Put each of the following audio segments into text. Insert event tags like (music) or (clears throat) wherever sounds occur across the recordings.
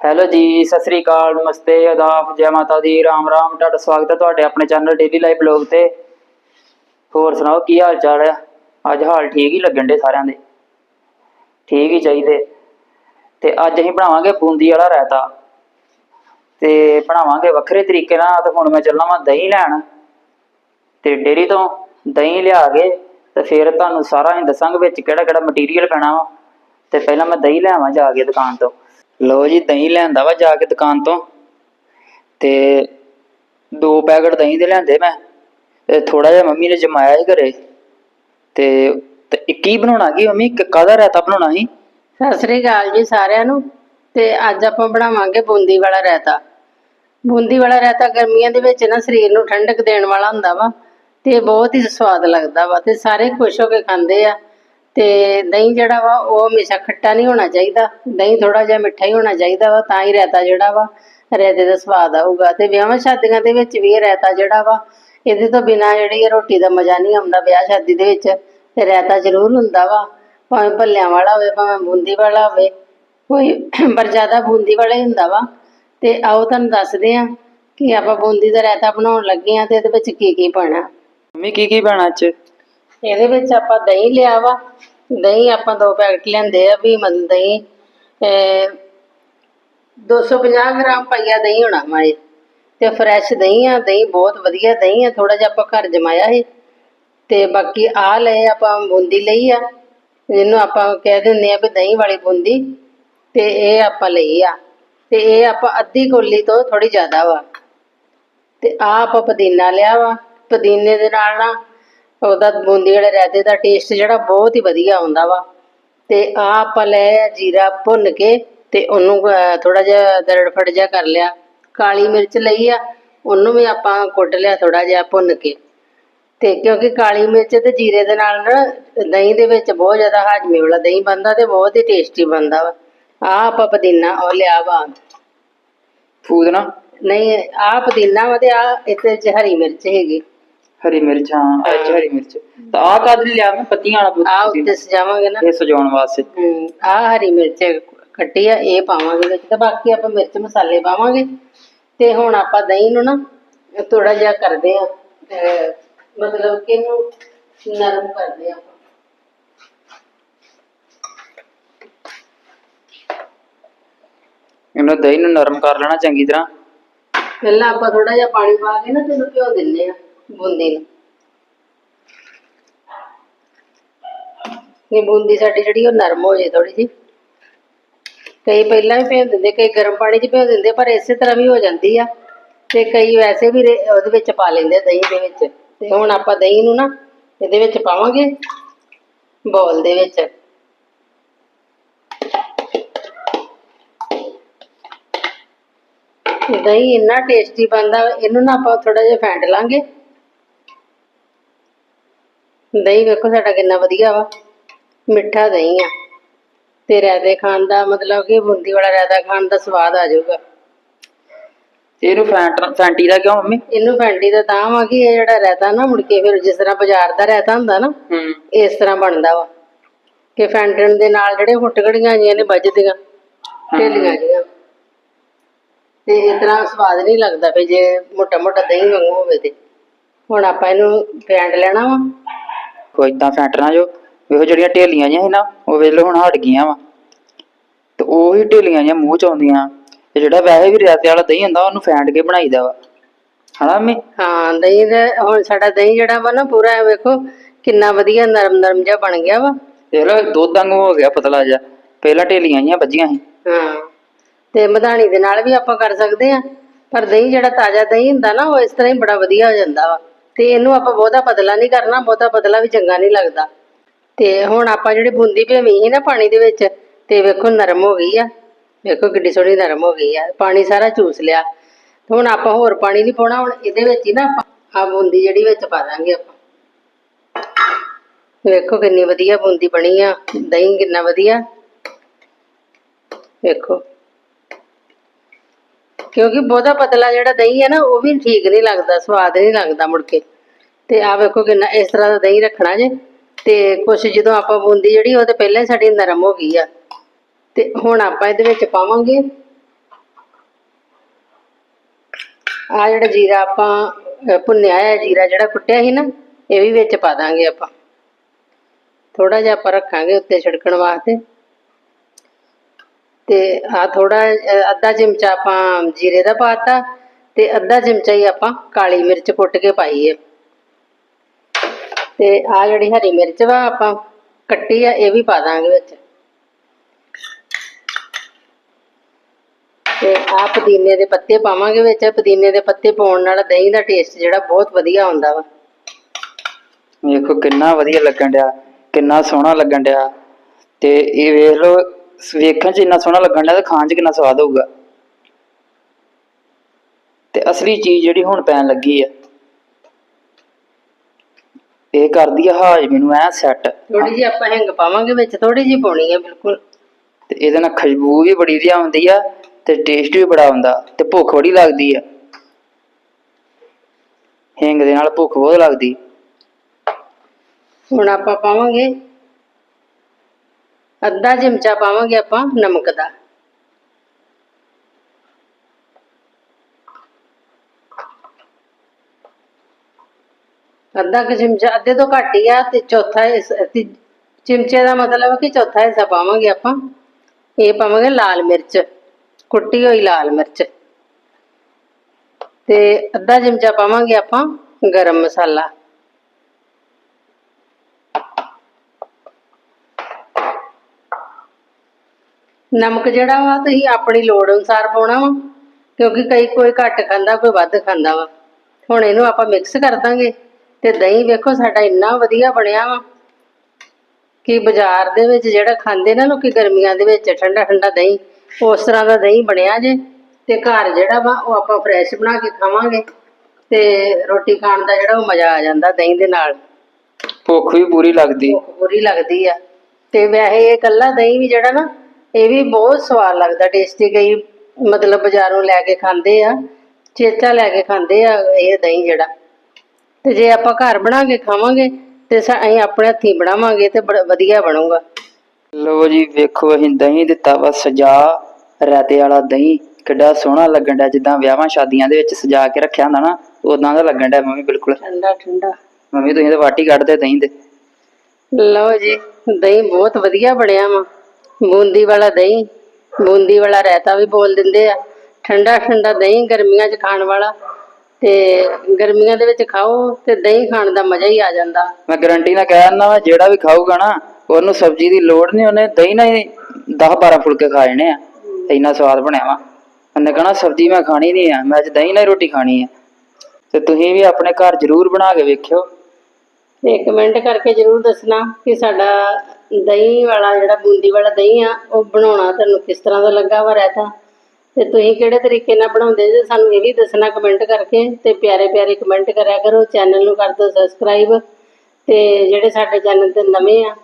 Hello ਜੀ, ਸਤਿ ਸ੍ਰੀ ਅਕਾਲ, ਨਮਸਤੇ, ਆਦਾਬ, ਜੈ ਮਾਤਾ ਦੀ, ਰਾਮ ਰਾਮ, ਤੁਹਾਡਾ ਸਵਾਗਤ ਹੈ ਤੁਹਾਡੇ ਆਪਣੇ ਚੈਨਲ ਡੇਲੀ ਲਾਈਫ ਬਲੌਗ ਤੇ। ਹੋਰ ਸੁਣਾਓ, ਕੀ ਹਾਲ ਚਾਲ ਹੈ? ਅੱਜ ਹਾਲ ਠੀਕ ਹੀ ਲੱਗਣ ਦੇ ਸਾਰਿਆਂ ਦੇ। ਠੀਕ ਹੀ ਚਾਹੀਦੇ। ਤੇ ਅੱਜ ਅਸੀਂ ਬਣਾਵਾਂਗੇ ਬੂੰਦੀ ਵਾਲਾ ਰਾਇਤਾ। ਤੇ ਬਣਾਵਾਂਗੇ ਵੱਖਰੇ ਤਰੀਕੇ ਨਾਲ, ਤੇ ਹੁਣ ਮੈਂ ਚੱਲਣਾ ਵਾਂ ਦਹੀਂ ਲੈਣ। ਤੇ ਡੇਰੀ ਤੋਂ ਦਹੀਂ ਲਿਆ ਕੇ, ਤੇ ਫਿਰ ਤੁਹਾਨੂੰ ਸਾਰਾ ਹੀ ਦੱਸਾਂਗੇ ਵਿੱਚ ਕਿਹੜਾ ਕਿਹੜਾ ਮਟੀਰੀਅਲ ਪੈਣਾ ਵਾ। ਤੇ ਪਹਿਲਾਂ ਮੈਂ ਦਹੀਂ ਲਿਆਵਾਂ ਜਾ ਕੇ ਦੁਕਾਨ ਤੋਂ। ਲਓ ਜੀ, ਦਹੀਂ ਲਿਆਂਦਾ ਵਾ ਜਾ ਕੇ ਦੁਕਾਨ ਤੋਂ। ਤੇ ਦੋ ਪੈਕਟ ਦਹੀਂ ਦੇ ਲਿਆਂਦੇ ਮੈਂ। ਤੇ ਥੋੜਾ ਜਿਹਾ ਮੰਮੀ ਨੇ ਜਮਾਇਆ ਸੀ ਘਰੇ। ਤੇ ਤੇ ਇੱਕ ਹੀ ਬਣਾਉਣਾ ਕੀ ਮੰਮੀ? ਕ- ਕਾਹਦਾ ਰਾਇਤਾ ਬਣਾਉਣਾ ਸੀ? ਸਤਿ ਸ੍ਰੀ ਅਕਾਲ ਜੀ ਸਾਰਿਆਂ ਨੂੰ। ਤੇ ਅੱਜ ਆਪਾਂ ਬਣਾਵਾਂਗੇ ਬੂੰਦੀ ਵਾਲਾ ਰਾਇਤਾ। ਬੂੰਦੀ ਵਾਲਾ ਰਾਇਤਾ ਗਰਮੀਆਂ ਦੇ ਵਿੱਚ ਨਾ ਸਰੀਰ ਨੂੰ ਠੰਡਕ ਦੇਣ ਵਾਲਾ ਹੁੰਦਾ ਵਾ। ਤੇ ਬਹੁਤ ਹੀ ਸਵਾਦ ਲੱਗਦਾ ਵਾ ਤੇ ਸਾਰੇ ਖੁਸ਼ ਹੋ ਕੇ ਖਾਂਦੇ ਆ। ਤੇ ਦਹੀਂ ਜਿਹੜਾ ਵਾ ਉਹ ਹਮੇਸ਼ਾ ਖੱਟਾ ਨਹੀਂ ਹੋਣਾ ਚਾਹੀਦਾ। ਦਹੀਂ ਥੋੜਾ ਜਿਹਾ ਮਿੱਠਾ ਹੀ ਹੋਣਾ ਚਾਹੀਦਾ ਵਾ ਤਾਂ ਹੀ ਰਾਇਤਾ ਜਿਹੜਾ ਵਾ ਰਾਇਤੇ ਦਾ ਸਵਾਦ ਆਊਗਾ। ਤੇ ਵਿਆਹਾਂ ਸ਼ਾਦੀਆਂ ਦੇ ਵਿੱਚ ਵੀ ਇਹ ਰਾਇਤਾ ਜਿਹੜਾ ਵਾ ਇਹਦੇ ਤੋਂ ਬਿਨਾ ਜਿਹੜੀ ਰੋਟੀ ਦਾ ਮਜ਼ਾ ਨਹੀਂ ਆਉਂਦਾ ਵਿਆਹ ਸ਼ਾਦੀ ਦੇ ਵਿੱਚ। ਤੇ ਰਾਇਤਾ ਜ਼ਰੂਰ ਹੁੰਦਾ ਵਾ ਭਾਵੇਂ ਭੱਲਿਆਂ ਵਾਲਾ ਹੋਵੇ ਭਾਵੇਂ ਬੂੰਦੀ ਵਾਲਾ ਹੋਵੇ। ਕੋਈ (clears throat) ਪਰ ਜ਼ਿਆਦਾ ਬੂੰਦੀ ਵਾਲਾ ਹੀ ਹੁੰਦਾ ਵਾ। ਤੇ ਆਓ ਤੁਹਾਨੂੰ ਦੱਸਦੇ ਆ ਕਿ ਆਪਾਂ ਬੂੰਦੀ ਦਾ ਰਾਇਤਾ ਬਣਾਉਣ ਲੱਗੇ ਆ ਤੇ ਇਹਦੇ ਵਿੱਚ ਕੀ ਕੀ ਪਾਣਾ ਮੰਮੀ ਕੀ ਕੀ ਪੈਣਾ ਚ ਇਹਦੇ ਵਿੱਚ ਆਪਾਂ ਦਹੀਂ ਲਿਆ ਵਾ ਦਹੀਂ ਆਪਾਂ ਦੋ ਪੈਕਟ ਲੈਂਦੇ ਆ ਵੀ ਮਤਲਬ ਦਹੀਂ, ਅਹ 250 ਗ੍ਰਾਮ ਪਈਆ ਦਹੀਂ ਹੋਣਾ ਵਾ ਤੇ ਫਰੈਸ਼ ਦਹੀਂ ਆ, ਦਹੀਂ ਬਹੁਤ ਵਧੀਆ ਦਹੀਂ ਆ ਥੋੜਾ ਜਿਹਾ ਆਪਾਂ ਘਰ ਜਮਾਇਆ ਸੀ। ਤੇ ਬਾਕੀ ਆ ਲਏ ਆਪਾਂ ਬੂੰਦੀ ਲਈ ਆ ਜਿਹਨੂੰ ਆਪਾਂ ਕਹਿ ਦਿੰਦੇ ਆ ਵੀ ਦਹੀਂ ਵਾਲੀ ਬੂੰਦੀ, ਤੇ ਇਹ ਆਪਾਂ ਲਈ ਆ। ਤੇ ਇਹ ਆਪਾਂ ਅੱਧੀ ਕੋਲੀ ਤੋਂ ਥੋੜੀ ਜ਼ਿਆਦਾ ਵਾ। ਤੇ ਆ ਆਪਾਂ ਪੁਦੀਨਾ ਲਿਆ ਵਾ, ਪੁਦੀਨੇ ਦੇ ਨਾਲ ਨਾ ਉਹਦਾ ਬੂੰਦੀ ਵਾਲੇ ਰਾਇਤੇ ਦਾ ਟੇਸਟ ਜਿਹੜਾ ਬਹੁਤ ਹੀ ਵਧੀਆ ਆਉਂਦਾ ਵਾ। ਤੇ ਆ ਆਪਾਂ ਲੈ ਜੀਰਾ ਭੁੰਨ ਕੇ ਤੇ ਉਹਨੂੰ ਥੋੜਾ ਜਿਹਾ ਦਰੜ ਜਿਹਾ ਕਰ ਲਿਆ। ਕਾਲੀ ਮਿਰਚ ਲਈ ਆ ਉਹਨੂੰ ਵੀ ਆਪਾਂ ਕੁੱਟ ਲਿਆ ਥੋੜਾ ਜਿਹਾ ਭੁੰਨ ਕੇ। ਤੇ ਕਿਉਂਕਿ ਕਾਲੀ ਮਿਰਚ ਤੇ ਜੀਰੇ ਦੇ ਨਾਲ ਨਾ ਦਹੀਂ ਦੇ ਵਿੱਚ ਬਹੁਤ ਜ਼ਿਆਦਾ ਹਾਜਮੇ ਵਾਲਾ ਦਹੀਂ ਬਣਦਾ ਤੇ ਬਹੁਤ ਹੀ ਟੇਸਟੀ ਬਣਦਾ ਵਾ। ਆ ਆਪਾਂ ਪੁਦੀਨਾ ਉਹ ਲਿਆ ਵਾ। ਫੂਦਨਾ? ਨਹੀਂ ਆ ਪੁਦੀਨਾ ਵਾ ਤੇ ਆ ਇਹਦੇ ਚ ਹਰੀ ਮਿਰਚ ਹੈਗੀ। ਹਰੀ ਮਿਰਚ ਹਾਂ 'ਚ ਹਰੀ ਮਿਰਚ। ਤਾਂ ਆਹ ਕਾਦ ਲਈ ਲਿਆ ਮੈਂ ਪੱਤੀਆਂ ਵਾਲਾ ਆ ਪੁਦੀਨਾ। ਉੱਤੇ ਸਜਾਵਾਂਗੇ ਨਾ। ਇਹ ਸਜਾਉਣ ਵਾਸਤੇ। ਆ ਹਰੀ ਮਿਰਚ ਕੱਟੀ ਆ ਇਹ ਪਾਵਾਂਗੇ ਵਿੱਚ। ਤੇ ਬਾਕੀ ਆਪਾਂ ਮਿਰਚ ਮਸਾਲੇ ਪਾਵਾਂਗੇ। ਤੇ ਹੁਣ ਆਪਾਂ ਦਹੀਂ ਨੂੰ ਨਾ ਥੋੜਾ ਜਿਹਾ ਕਰਦੇ ਆ। ਅਹ ਮਤਲਬ ਕਿ ਇਹਨੂੰ ਨਰਮ ਕਰਦੇ ਆ ਆਪਾਂ। ਇਹਨੂੰ ਦਹੀਂ ਨੂੰ ਨਰਮ ਕਰ ਲੈਣਾ ਚੰਗੀ ਤਰ੍ਹਾਂ। ਪਹਿਲਾਂ ਆਪਾਂ ਥੋੜਾ ਜਿਹਾ ਪਾਣੀ ਪਾ ਕੇ ਨਾ ਤੈਨੂੰ ਭਿਓ ਦਿੰਨੇ ਆ। ਬੂੰਦੀ ਨੂੰ। ਇਹ ਬੂੰਦੀ ਸਾਡੀ ਜਿਹੜੀ ਉਹ ਨਰਮ ਹੋ ਜੇ ਥੋੜੀ ਜੀ ਕਈ ਪਹਿਲਾਂ ਵੀ ਭਿਓ ਦਿੰਦੇ, ਕਈ ਗਰਮ ਪਾਣੀ 'ਚ ਭਿਓ ਦਿੰਦੇ ਪਰ ਇਸੇ ਤਰ੍ਹਾਂ ਵੀ ਹੋ ਜਾਂਦੀ ਆ। ਤੇ ਕਈ ਵੈਸੇ ਵੀ ਉਹਦੇ ਵਿੱਚ ਪਾ ਲੈਂਦੇ ਦਹੀਂ ਦੇ ਵਿੱਚ। ਤੇ ਹੁਣ ਆਪਾਂ ਦਹੀਂ ਨੂੰ ਨਾ ਇਹਦੇ ਵਿੱਚ ਪਾਵਾਂਗੇ, ਬੋਲ ਦੇ ਵਿੱਚ। ਦਹੀਂ ਇੰਨਾ ਟੇਸਟੀ ਬਣਦਾ, ਇਹਨੂੰ ਨਾ ਆਪਾਂ ਥੋੜਾ ਜਿਹਾ ਫੈਂਟ ਲਾਂਗੇ। ਦਹੀਂ ਵੇਖੋ ਸਾਡਾ ਕਿੰਨਾ ਵਧੀਆ ਵਾ ਮਿੱਠਾ ਦਹੀਂ ਆ। ਤੇ ਰਾਇਤੇ ਖਾਣ ਦਾ ਮਤਲਬ ਕਿ ਬੂੰਦੀ ਵਾਲਾ ਰਾਇਤਾ ਖਾਣ ਦਾ ਸਵਾਦ ਆ ਜਾਊਗਾ। ਤੇ ਇਹਨੂੰ ਫੈਂਟ ਫੈਂਟੀ ਦਾ ਕਿਉਂ ਮੰਮੀ? ਇਹਨੂੰ ਫੈਂਟੀ ਦਾ ਤਾਂ ਵਾ ਕਿ ਇਹ ਜਿਹੜਾ ਰਾਇਤਾ ਨਾ ਮੁੜ ਕੇ ਫਿਰ ਜਿਸ ਤਰ੍ਹਾਂ ਬਾਜ਼ਾਰ ਦਾ ਰਾਇਤਾ ਹੁੰਦਾ ਨਾ ਹੂੰ। ਇਸ ਤਰ੍ਹਾਂ ਬਣਦਾ ਵਾ। ਕਿ ਫੈਂਟਣ ਦੇ ਨਾਲ ਜਿਹੜੇ ਫੁੱਟਕੜੀਆਂ ਜੀਆਂ ਨੇ ਵੱਜਦੀਆਂ ਢੇਲੀਆਂ ਜੀਆਂ ਤੇ ਇਸ ਤਰ੍ਹਾਂ ਸਵਾਦ ਨਹੀਂ ਲੱਗਦਾ ਫੇ ਜੇ ਮੋਟਾ ਮੋਟਾ ਦਹੀਂ ਵਾਂਗੂ ਹੋਵੇ ਤੇ। ਹੁਣ ਆਪਾਂ ਇਹਨੂੰ ਫੈਂਟ ਲੈਣਾ ਵਾ। ਕੋਈ ਇਦਾਂ ਫੈਂਟਣਾ ਜੋ ਵੇਖੋ ਜਿਹੜੀਆਂ ਢੇਲੀਆਂ ਜਿਹੀਆਂ ਸੀ ਨਾ ਉਹ ਵੇਲੇ ਹੁਣ ਹਟ ਗਈਆਂ ਵਾ। ਤੇ ਉਹੀ ਢੇਲੀਆਂ ਜਿਹੀਆਂ ਮੂੰਹ ਚ ਆਉਂਦੀਆਂ। ਤੇ ਜਿਹੜਾ ਵੈਸੇ ਵੀ ਰਾਤੇ ਵਾਲਾ ਦਹੀਂ ਹੁੰਦਾ ਉਹਨੂੰ ਫੈਂਟ ਕੇ ਬਣਾਈਦਾ ਵਾ। ਹਨਾ ਮੰਮੀ? ਹਾਂ ਦਹੀਂ ਦਾ ਹੁਣ ਸਾਡਾ ਦਹੀਂ ਜਿਹੜਾ ਵਾ ਨਾ ਪੂਰਾ ਇਹ ਵੇਖੋ ਕਿੰਨਾ ਵਧੀਆ ਨਰਮ ਨਰਮ ਜਿਹਾ ਬਣ ਗਿਆ ਵਾ। ਦੇਖ ਲਓ ਦੁੱਧ ਵਾਂਗੂ ਹੋ ਗਿਆ ਪਤਲਾ ਜਿਹਾ। ਪਹਿਲਾਂ ਢੇਲੀਆਂ ਜਿਹੀਆਂ ਵੱਜੀਆਂ ਸੀ। ਹਾਂ ਤੇ ਮਧਾਣੀ ਦੇ ਨਾਲ ਵੀ ਆਪਾਂ ਕਰ ਸਕਦੇ ਆ ਪਰ ਦਹੀਂ ਜਿਹੜਾ ਤਾਜ਼ਾ ਦਹੀਂ ਹੁੰਦਾ ਨਾ ਉਹ ਇਸ ਤਰ੍ਹਾਂ ਹੀ ਬੜਾ ਵਧੀਆ ਹੋ ਜਾਂਦਾ ਵਾ। ਤੇ ਇਹਨੂੰ ਆਪਾਂ ਬਹੁਤਾ ਪਤਲਾ ਨਹੀਂ ਕਰਨਾ, ਬਹੁਤਾ ਪਤਲਾ ਵੀ ਚੰਗਾ ਨਹੀਂ ਲੱਗਦਾ। ਤੇ ਹੁਣ ਆਪਾਂ ਜਿਹੜੀ ਬੂੰਦੀ ਭੇਵੀ ਸੀ ਨਾ ਪਾਣੀ ਦੇ ਵਿੱਚ, ਤੇ ਵੇਖੋ ਨਰਮ ਹੋ ਗਈ ਆ। ਵੇਖੋ ਕਿੱਡੀ ਸੋਹਣੀ ਨਰਮ ਹੋ ਗਈ ਆ। ਪਾਣੀ ਸਾਰਾ ਚੂਸ ਲਿਆ। ਤੇ ਹੁਣ ਆਪਾਂ ਹੋਰ ਪਾਣੀ ਨਹੀਂ ਪਾਉਣਾ, ਹੁਣ ਇਹਦੇ ਵਿੱਚ ਹੀ ਨਾ ਆਪਾਂ ਆ ਬੂੰਦੀ ਜਿਹੜੀ ਵਿੱਚ ਪਾ ਦਾਂਗੇ ਆਪਾਂ। ਵੇਖੋ ਕਿੰਨੀ ਵਧੀਆ ਬੂੰਦੀ ਬਣੀ ਆ। ਦਹੀਂ ਕਿੰਨਾ ਵਧੀਆ। ਵੇਖੋ। ਕਿਉਂਕਿ ਬਹੁਤਾ ਪਤਲਾ ਜਿਹੜਾ ਦਹੀਂ ਹੈ ਨਾ, ਉਹ ਵੀ ਠੀਕ ਨੀ ਲੱਗਦਾ, ਸਵਾਦ ਨਹੀਂ ਲੱਗਦਾ ਮੁੜ ਕੇ। ਤੇ ਆ ਵੇਖੋ ਕਿੰਨਾ, ਇਸ ਤਰ੍ਹਾਂ ਦਾ ਦਹੀਂ ਰੱਖਣਾ ਜੇ। ਤੇ ਕੁਛ ਜਦੋਂ ਆਪਾਂ ਬੂੰਦੀ ਜਿਹੜੀ, ਉਹ ਤੇ ਪਹਿਲਾਂ ਹੀ ਸਾਡੀ ਨਰਮ ਹੋ ਗਈ ਆ। ਤੇ ਹੁਣ ਆਪਾਂ ਇਹਦੇ ਵਿੱਚ ਪਾਵਾਂਗੇ। ਆਹ ਜਿਹੜਾ ਜੀਰਾ ਆਪਾਂ ਭੁੰਨਿਆ ਹੈ ਜੀਰਾ ਜਿਹੜਾ ਕੁੱਟਿਆ ਸੀ ਨਾ, ਇਹ ਵੀ ਵਿੱਚ ਪਾ ਦਾਂਗੇ ਆਪਾਂ। ਥੋੜਾ ਜਿਹਾ ਆਪਾਂ ਰੱਖਾਂਗੇ ਉੱਤੇ ਛਿੜਕਣ ਵਾਸਤੇ। ਤੇ ਆ ਥੋੜਾ ਅੱਧਾ ਚਮਚਾ ਆਪਾਂ ਜੀਰੇ ਦਾ ਪਾਤਾ ਤੇ ਅੱਧਾ ਚਮਚਾ ਹੀ ਆਪਾਂ ਕਾਲੀ ਮਿਰਚ ਕੁੱਟ ਕੇ ਪਾਈ ਹੈ ਤੇ ਆ ਜਿਹੜੀ ਹਰੀ ਮਿਰਚ ਵਾ ਆਪਾਂ ਕੱਟੀ ਆ, ਇਹ ਵੀ ਪਾ ਦਾਂਗੇ ਵਿੱਚ। ਤੇ ਆ ਪੁਦੀਨੇ ਦੇ ਪੱਤੇ ਪਾਵਾਂਗੇ ਵਿੱਚ। ਪੁਦੀਨੇ ਦੇ ਪੱਤੇ ਪਾਉਣ ਨਾਲ ਦਹੀਂ ਦਾ ਟੇਸਟ ਜਿਹੜਾ ਬਹੁਤ ਵਧੀਆ ਆਉਂਦਾ ਵਾ। ਵੇਖੋ ਕਿੰਨਾ ਵਧੀਆ ਲੱਗਣ ਡਿਆ, ਕਿੰਨਾ ਸੋਹਣਾ ਲੱਗਣ ਡਿਆ। ਤੇ ਇਹ ਵੇਖ ਲਓ ਵੇਖਣ 'ਚ ਇੰਨਾ ਸੋਹਣਾ ਲੱਗਣ ਡਿਆ ਤੇ ਖਾਣ 'ਚ ਕਿੰਨਾ ਸਵਾਦ ਹੋਊਗਾ। ਤੇ ਅਸਲੀ ਚੀਜ਼ ਜਿਹੜੀ ਹੁਣ ਪੈਣ ਲੱਗੀ ਆ। ਇਹ ਕਰਦੀ ਆ ਹਾਜ਼ਮੇ ਨੂੰ ਐ ਸੈੱਟ ਥੋੜੀ ਜਿਹੀ ਆਪਾਂ ਹਿੰਗ ਪਾਵਾਂਗੇ ਵਿੱਚ ਥੋੜੀ ਜਿਹੀ ਪਾਉਣੀ ਹੈ ਬਿਲਕੁਲ। ਤੇ ਇਹਦੇ ਨਾਲ ਖੁਸ਼ਬੂ ਵੀ ਬੜੀ ਵਧੀਆ ਆਉਂਦੀ ਆ ਤੇ ਟੇਸਟ ਵੀ ਬੜਾ ਆਉਂਦਾ ਤੇ ਭੁੱਖ ਬੜੀ ਲੱਗਦੀ ਆ। ਹਿੰਗ ਦੇ ਨਾਲ ਭੁੱਖ ਬਹੁਤ ਲੱਗਦੀ। ਹੁਣ ਆਪਾਂ ਪਾਵਾਂਗੇ ਅੱਧਾ ਚਮਚਾ ਪਾਵਾਂਗੇ ਆਪਾਂ ਨਮਕ ਦਾ ਅੱਧਾ ਕੁ ਚਮਚਾ ਅੱਧੇ ਤੋਂ ਘੱਟ ਹੀ ਆ ਤੇ ਚੌਥਾ ਇਸ ਤੀ- ਚਮਚੇ ਦਾ ਮਤਲਬ ਹੈ ਕਿ ਚੌਥਾ ਹਿੱਸਾ ਪਾਵਾਂਗੇ ਆਪਾਂ ਇਹ ਪਾਵਾਂਗੇ ਲਾਲ ਮਿਰਚ ਕੁੱਟੀ ਹੋਈ ਲਾਲ ਮਿਰਚ ਤੇ ਅੱਧਾ ਚਮਚਾ ਪਾਵਾਂਗੇ ਆਪਾਂ ਗਰਮ ਮਸਾਲਾ ਨਮਕ ਜਿਹੜਾ ਵਾ ਤੁਸੀਂ ਆਪਣੀ ਲੋੜ ਅਨੁਸਾਰ ਪਾਉਣਾ ਵਾ ਕਿਉਂਕਿ ਕਈ ਕੋਈ ਘੱਟ ਖਾਂਦਾ ਕੋਈ ਵੱਧ ਖਾਂਦਾ ਵਾ। ਹੁਣ ਇਹਨੂੰ ਆਪਾਂ ਮਿਕਸ ਕਰ ਦਾਂਗੇ ਤੇ ਦਹੀਂ ਵੇਖੋ ਸਾਡਾ ਇੰਨਾ ਵਧੀਆ ਬਣਿਆ ਵਾ ਕਿ ਬਾਜ਼ਾਰ ਦੇ ਵਿੱਚ ਜਿਹੜਾ ਖਾਂਦੇ ਨਾ ਲੋਕੀ ਗਰਮੀਆਂ ਦੇ ਵਿੱਚ ਠੰਡਾ ਠੰਡਾ ਦਹੀਂ ਉਸ ਤਰ੍ਹਾਂ ਦਾ ਦਹੀਂ ਬਣਿਆ ਜੇ ਤੇ ਘਰ ਜਿਹੜਾ ਵਾ ਉਹ ਆਪਾਂ ਫਰੈਸ਼ ਬਣਾ ਕੇ ਖਾਵਾਂਗੇ ਤੇ ਰੋਟੀ ਖਾਣ ਦਾ ਜਿਹੜਾ ਉਹ ਮਜ਼ਾ ਆ ਜਾਂਦਾ ਦਹੀਂ ਦੇ ਨਾਲ। ਭੁੱਖ ਵੀ ਪੂਰੀ ਲੱਗਦੀ। ਭੁੱਖ ਬੁਰੀ ਲੱਗਦੀ ਆ। ਤੇ ਵੈਸੇ ਇਹ ਕੱਲਾ ਦਹੀਂ ਵੀ ਜਿਹੜਾ ਨਾ ਇਹ ਵੀ ਬਹੁਤ ਸਵਾਦ ਲੱਗਦਾ ਟੇਸਟੀ ਕਈ ਮਤਲਬ ਬਾਜ਼ਾਰੋਂ ਲੈ ਕੇ ਖਾਂਦੇ ਆ ਚੇਚਾ ਲੈ ਕੇ ਖਾਂਦੇ ਆ ਇਹ ਦਹੀਂ ਜਿਹੜਾ। ਤੇ ਜੇ ਆਪਾਂ ਘਰ ਬਣਾ ਕੇ ਖਾਵਾਂਗੇ ਤੇ ਅਸੀਂ ਆਪਣੇ ਹੱਥੀਂ ਬਣਾਵਾਂਗੇ ਤੇ ਬੜਾ ਵਧੀਆ ਬਣੂਗਾ। ਲੋ ਜੀ ਵੇਖੋ ਅਸੀਂ ਦਹੀਂ ਦਿੱਤਾ ਵਾ ਸਜਾ ਰਾਤੇ ਵਾਲਾ ਦਹੀਂ। ਕਿੱਡਾ ਸੋਹਣਾ ਲੱਗਣ ਡਿਆ ਜਿੱਦਾਂ ਵਿਆਹਾਂ ਸ਼ਾਦੀਆਂ ਦੇ ਵਿੱਚ ਸਜਾ ਕੇ ਰੱਖਿਆ ਹੁੰਦਾ ਨਾ ਉਦਾਂ ਦਾ ਲੱਗਣ ਡਿਆ ਮੰਮੀ ਬਿਲਕੁਲ। ਠੰਡਾ ਠੰਡਾ। ਮੰਮੀ ਤੁਸੀਂ ਤਾਂ ਵਾਟੀ ਕੱਢਦੇ ਦਹੀਂ ਦੇ। ਲਓ ਜੀ ਦਹੀਂ ਬਹੁਤ ਵਧੀਆ ਬਣਿਆ ਵਾ। ਬੂੰਦੀ ਵਾਲਾ ਦਹੀਂ, ਬੂੰਦੀ ਵਾਲਾ ਰਾਇਤਾ ਵੀ ਬੋਲ ਦਿੰਦੇ ਆ। ਠੰਡਾ ਠੰਡਾ ਦਹੀਂ ਗਰਮੀਆਂ 'ਚ ਖਾਣ ਵਾਲਾ। ਤੇ ਗਰਮੀਆਂ ਦੇ ਵਿੱਚ ਖਾਓ ਤੇ ਦਹੀਂ ਖਾਣ ਦਾ ਮਜ਼ਾ ਹੀ ਆ ਜਾਂਦਾ। ਮੈਂ ਗਾਰੰਟੀ ਨਾਲ ਕਹਿ ਦਿੰਦਾ ਵਾ, ਜਿਹੜਾ ਵੀ ਖਾਊਗਾ ਨਾ, ਉਹਨੂੰ ਸਬਜ਼ੀ ਦੀ ਲੋੜ ਨਹੀਂ ਉਹਨੇ ਦਹੀਂ ਨਾਲ ਹੀ 10 12 ਫੁਲਕੇ ਖਾ ਜਾਣੇ ਆ। ਇੰਨਾ ਸਵਾਦ ਬਣਿਆ ਵਾ। ਉਹਨੇ ਕਹਣਾ, ਸਬਜ਼ੀ ਮੈਂ ਖਾਣੀ ਨਹੀਂ ਆ, ਮੈਂ ਅੱਜ ਦਹੀਂ ਨਾਲ ਹੀ ਰੋਟੀ ਖਾਣੀ ਆ। ਤੇ ਤੁਸੀਂ ਵੀ ਆਪਣੇ ਘਰ ਜ਼ਰੂਰ ਬਣਾ ਕੇ ਵੇਖਿਓ। ਤੇ ਕਮੈਂਟ ਕਰਕੇ ਜਰੂਰ ਦੱਸਣਾ ਕਿ ਸਾਡਾ ਦਹੀਂ ਵਾਲਾ ਜਿਹੜਾ ਬੂੰਦੀ ਵਾਲਾ ਦਹੀਂ ਆ, ਉਹ ਬਣਾਉਣਾ ਤੁਹਾਨੂੰ ਕਿਸ ਤਰ੍ਹਾਂ ਦਾ ਲੱਗਾ ਵਾ ਰਹਿਤਾ ਤੇ ਤੁਸੀਂ ਕਿਹੜੇ ਤਰੀਕੇ ਨਾਲ ਬਣਾਉਂਦੇ ਜੇ ਸਾਨੂੰ ਇਹ ਵੀ ਦੱਸਣਾ ਕਮੈਂਟ ਕਰਕੇ ਤੇ ਪਿਆਰੇ ਪਿਆਰੇ ਕਮੈਂਟ ਕਰਿਆ ਕਰੋ ਚੈਨਲ ਨੂੰ ਕਰ ਦਿਓ ਸਬਸਕ੍ਰਾਈਬ ਤੇ ਜਿਹੜੇ ਸਾਡੇ ਚੈਨਲ ਤੇ ਨਵੇਂ ਆ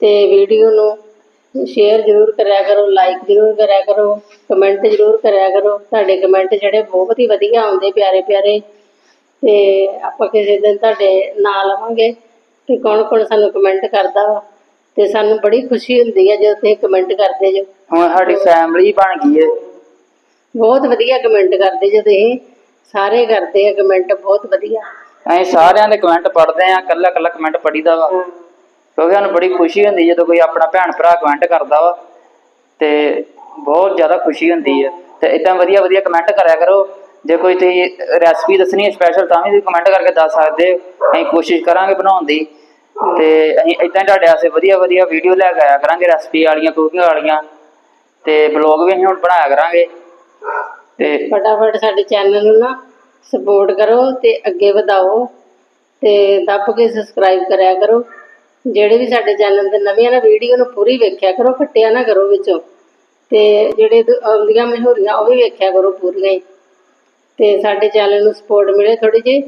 ਤੇ ਵੀਡੀਓ ਨੂੰ ਸ਼ੇਅਰ ਜ਼ਰੂਰ ਕਰਿਆ ਕਰੋ ਲਾਈਕ ਜ਼ਰੂਰ ਕਰਿਆ ਕਰੋ ਕਮੈਂਟ ਜ਼ਰੂਰ ਕਰਿਆ ਕਰੋ। ਤੁਹਾਡੇ ਕਮੈਂਟ ਜਿਹੜੇ ਬਹੁਤ ਹੀ ਵਧੀਆ ਆਉਂਦੇ ਪਿਆਰੇ ਪਿਆਰੇ। ਤੇ ਆਪਾਂ ਕਿਸੇ ਦਿਨ ਤੁਹਾਡੇ ਨਾਲ ਆਵਾਂਗੇ ਕਿ ਕੌਣ ਕੌਣ ਸਾਨੂੰ ਕਮੈਂਟ ਕਰਦਾ ਵਾ ਤੇ ਸਾਨੂੰ ਬੜੀ ਖੁਸ਼ੀ ਹੁੰਦੀ ਹੈ ਜਦੋਂ ਤੁਸੀਂ ਕਮੈਂਟ ਕਰਦੇ ਜੋ। ਹੁਣ ਸਾਡੀ ਫੈਮਿਲੀ ਬਣ ਗਈ ਏ। ਬਹੁਤ ਵਧੀਆ ਕਮੈਂਟ ਕਰਦੇ ਜੋ ਤੁਸੀਂ। ਸਾਰੇ ਕਰਦੇ ਆ ਕਮੈਂਟ ਬਹੁਤ ਵਧੀਆ। ਅਸੀਂ ਸਾਰਿਆਂ ਦੇ ਕਮੈਂਟ ਪੜ੍ਹਦੇ ਆ ਕੱਲਾ ਕੱਲਾ ਕਮੈਂਟ ਪੜੀਦਾ ਵਾ। ਕਿਉਂਕਿ ਸਾਨੂੰ ਬੜੀ ਖੁਸ਼ੀ ਹੁੰਦੀ ਜਦੋਂ ਕੋਈ ਆਪਣਾ ਭੈਣ ਭਰਾ ਕਮੈਂਟ ਕਰਦਾ ਵਾ। ਤੇ ਬਹੁਤ ਜ਼ਿਆਦਾ ਖੁਸ਼ੀ ਹੁੰਦੀ ਹੈ ਤੇ ਇਦਾਂ ਵਧੀਆ ਵਧੀਆ ਕਮੈਂਟ ਕਰਿਆ ਕਰੋ। ਜੇ ਕੋਈ ਤੁਸੀਂ ਰੈਸਪੀ ਦੱਸਣੀ ਹੈ ਸਪੈਸ਼ਲ ਤਾਂ ਵੀ ਤੁਸੀਂ ਕਮੈਂਟ ਕਰਕੇ ਦੱਸ ਸਕਦੇ ਹੋ। ਅਸੀਂ ਕੋਸ਼ਿਸ਼ ਕਰਾਂਗੇ ਬਣਾਉਣ ਦੀ। ਤੇ ਅਸੀਂ ਇਦਾਂ ਤੁਹਾਡੇ ਵਾਸਤੇ ਵਧੀਆ ਵਧੀਆ ਵੀਡੀਓ ਲੈ ਕੇ ਆਇਆ ਕਰਾਂਗੇ ਰੈਸਪੀ ਵਾਲੀਆਂ ਕੁਕਿੰਗ ਵਾਲੀਆਂ। ਤੇ ਬਲੌਗ ਵੀ ਅਸੀਂ ਹੁਣ ਬਣਾਇਆ ਕਰਾਂਗੇ। ਤੇ ਫਟਾਫਟ ਸਾਡੇ ਚੈਨਲ ਨੂੰ ਨਾ ਸਪੋਰਟ ਕਰੋ ਤੇ ਅੱਗੇ ਵਧਾਓ। ਤੇ ਦੱਬ ਕੇ ਸਬਸਕ੍ਰਾਈਬ ਕਰਿਆ ਕਰੋ। ਜਿਹੜੇ ਵੀ ਸਾਡੇ ਚੈਨਲ ਤੇ ਨਵੀਆਂ ਨਾ ਵੀਡੀਓ ਨੂੰ ਪੂਰੀ ਵੇਖਿਆ ਕਰੋ ਕੱਟਿਆ ਨਾ ਕਰੋ ਵਿੱਚੋਂ। ਤੇ ਜਿਹੜੇ ਆਉਂਦੀਆਂ ਮਸ਼ਹੂਰੀਆਂ ਉਹ ਵੀ ਵੇਖਿਆ ਕਰੋ ਪੂਰੀਆਂ ਹੀ। ਤੇ ਸਾਡੇ ਚੈਨਲ ਨੂੰ ਸਪੋਰਟ ਮਿਲੇ ਥੋੜੀ ਜਿਹੀ।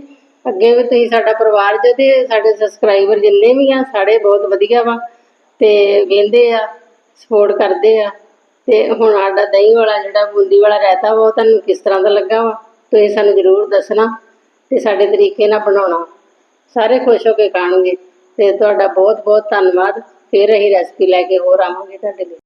ਅੱਗੇ ਵੀ ਤੁਸੀਂ ਸਾਡਾ ਪਰਿਵਾਰ ਜੋ ਤੇ ਸਾਡੇ ਸਬਸਕ੍ਰਾਈਬਰ ਜਿੰਨੇ ਵੀ ਆ, ਸਾਡੇ ਬਹੁਤ ਵਧੀਆ ਵਾ ਤੇ ਵੇਂਦੇ ਆ ਸਪੋਰਟ ਕਰਦੇ ਆ। ਤੇ ਹੁਣ ਸਾਡਾ ਦਹੀਂ ਵਾਲਾ ਜਿਹੜਾ ਬੂੰਦੀ ਵਾਲਾ ਰਹਿਤਾ ਵਾ, ਉਹ ਤੁਹਾਨੂੰ ਕਿਸ ਤਰ੍ਹਾਂ ਦਾ ਲੱਗਾ ਵਾ, ਤੁਸੀਂ ਸਾਨੂੰ ਜ਼ਰੂਰ ਦੱਸਣਾ ਤੇ ਸਾਡੇ ਤਰੀਕੇ ਨਾਲ ਬਣਾਉਣਾ। ਸਾਰੇ ਖੁਸ਼ ਹੋ ਕੇ ਖਾਣਗੇ ਤੇ ਤੁਹਾਡਾ ਬਹੁਤ ਬਹੁਤ ਧੰਨਵਾਦ। ਫਿਰ ਅਸੀਂ ਰੈਸਪੀ ਲੈ ਕੇ ਹੋਰ ਆਵਾਂਗੇ ਤੁਹਾਡੇ ਲਈ।